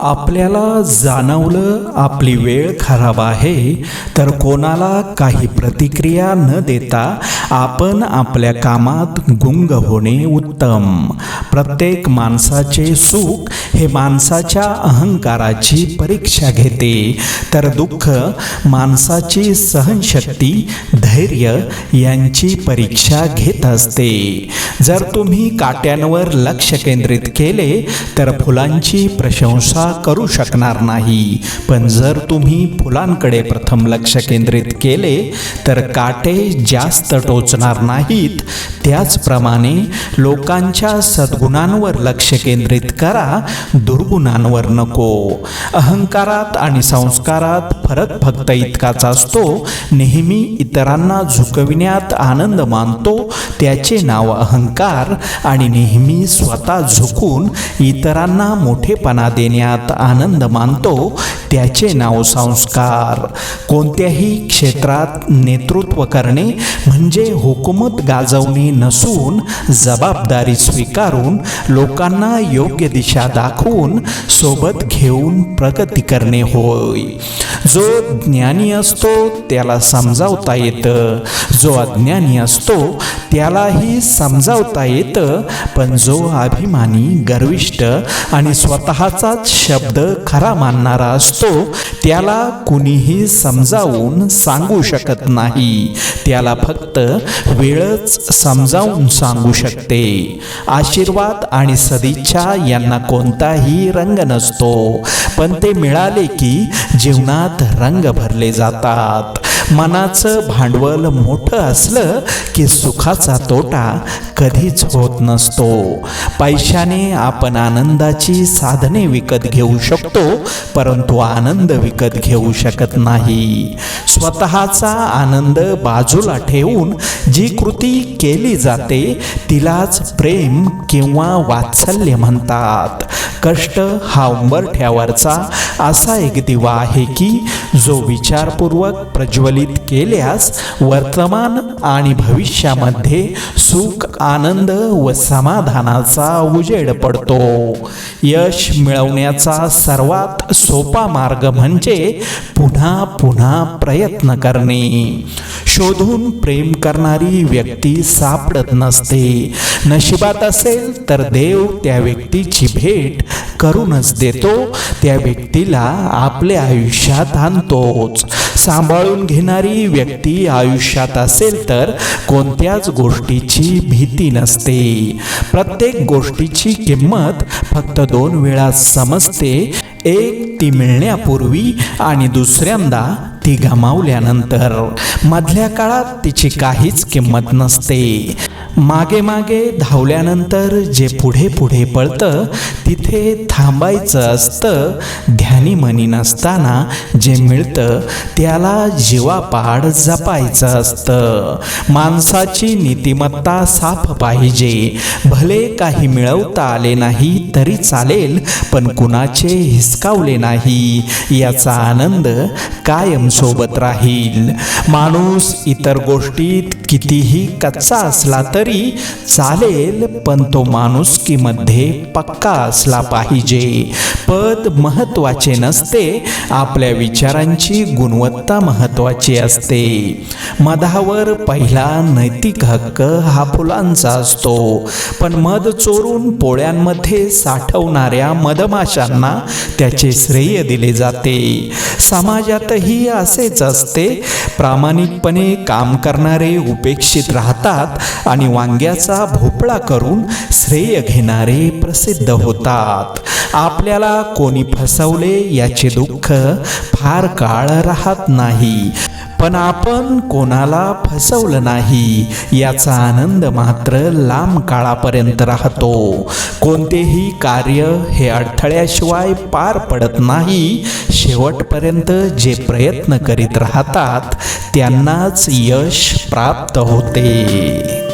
आपल्याला जाणवलं आपली वेळ खराब आहे तर कोणाला काही प्रतिक्रिया न देता आपण आपल्या कामात गुंग होणे उत्तम. प्रत्येक माणसाचे सुख हे माणसाच्या अहंकाराची परीक्षा घेते. तर दुःख माणसाची सहनशक्ती धैर्य यांची परीक्षा घेत असते. जर तुम्ही काट्यांवर लक्ष केंद्रित केले तर फुलांची प्रशंसा करू शकणार नाही. पण जर तुम्ही फुलांकडे प्रथम लक्ष केंद्रित केले तर काटे जास्त टोचणार नाहीत. त्याचप्रमाणे लोकांच्या गुणांवर लक्ष केंद्रित करा दुर्गुणांवर नको. अहंकारात आणि संस्कारात फरक फक्त इतकाच असतो नेहमी इतरांना झुकविण्यात आनंद मानतो त्याचे नाव अहंकार आणि नेहमी स्वतः झुकून इतरांना मोठेपणा देण्यात आनंद मानतो त्याचे नाव संस्कार. कोणत्याही क्षेत्रात नेतृत्व करणे म्हणजे हुकूमत गाजवणे नसून जबाबदारी स्वीकारून लोकांना योग्य दिशा दाखवून सोबत घेऊन प्रगती करणे होय. जो ज्ञानी असतो त्याला समजावता येतं. जो अज्ञानी असतो त्यालाही समजावता येतं. पण जो अभिमानी गर्विष्ट आणि स्वतःचाच शब्द खरा मानणारा असतो त्याला कुणीही समजावून सांगू शकत नाही. त्याला फक्त वेळच समजावून सांगू शकते. आशीर्वाद आणि सदिच्छा यांना कोणताही रंग नसतो. पण ते मिळाले की जीवनात रंग भरले जातात. मनाचं भांडवल मोठं असलं की सुखाचा तोटा कधीच होत नसतो. पैशाने आपण आनंदाची साधने विकत घेऊ शकतो परंतु आनंद विकत घेऊ शकत नाही. स्वतःचा आनंद बाजूला ठेवून जी कृती केली जाते तिलाच प्रेम किंवा वात्सल्य म्हणतात. कष्ट हा उंबरठ्यावरचा असा एक दिवा आहे की जो विचारपूर्वक प्रज्वलित केल्यास वर्तमान आणि भविष्यामध्ये सुख आनंद व समाधानाचा उजेड पडतो. यश मिळवण्याचा सर्वात सोपा मार्ग म्हणजे पुन्हा पुन्हा प्रयत्न करणे. शोधून प्रेम करणारी व्यक्ती सापडत नसते. नशिबात असेल तर देव त्या व्यक्तीची भेट करूनच देतो. त्या व्यक्तीला आपल्या आयुष्यात आणतोच. सांभाळून घेणारी व्यक्ती आयुष्यात असेल तर कोणत्याच गोष्टीची भीती नसते. प्रत्येक गोष्टीची किंमत फक्त दोन वेळा समजते. एक ती मिळण्यापूर्वी आणि दुसऱ्यांदा ती गमावल्यानंतर मधल्या काळात तिची काहीच किंमत नसते. मागे मागे धावल्यानंतर जे पुढे पुढे पळतं तिथे थांबायचं असतं. ध्यानी मनी नसताना जे मिळतं त्याला जीवापाड जपायचं असतं. माणसाची नीतिमत्ता साफ पाहिजे. भले काही मिळवता आले नाही तरी चालेल पण कुणाचे हिसकावले नाही. याचा आनंद कायम सोबत राहील. माणूस इतर गोष्टीत कितीही कच्चा असला तरी चालेल पण तो माणूस माणुसकीमध्ये पक्का असला पाहिजे. पद महत्त्वाचे नसते आपल्या विचारांची गुणवत्ता महत्वाची असते. मधावर पहिला नैतिक हक्क हा फुलांचा असतो. पण मध चोरून पोळ्यांमध्ये साठवणाऱ्या मधमाशांना त्याचे श्रेय दिले जाते. समाजातही असेच असते. प्रामाणिकपणे काम करणारे उपेक्षित राहतात आणि वांग्याचा भोपळा करून श्रेय घेणारे प्रसिद्ध होतात. आपल्याला कोणी फसवले याचे दुःख फार काळ राहत नाही. पण आपण कोणाला फसवलं नाही याचा आनंद मात्र लांब काळापर्यंत राहतो. कोणतेही कार्य हे अडथळ्याशिवाय पार पडत नाही. शेवटपर्यंत जे प्रयत्न करीत राहतात त्यांनाच यश प्राप्त होते.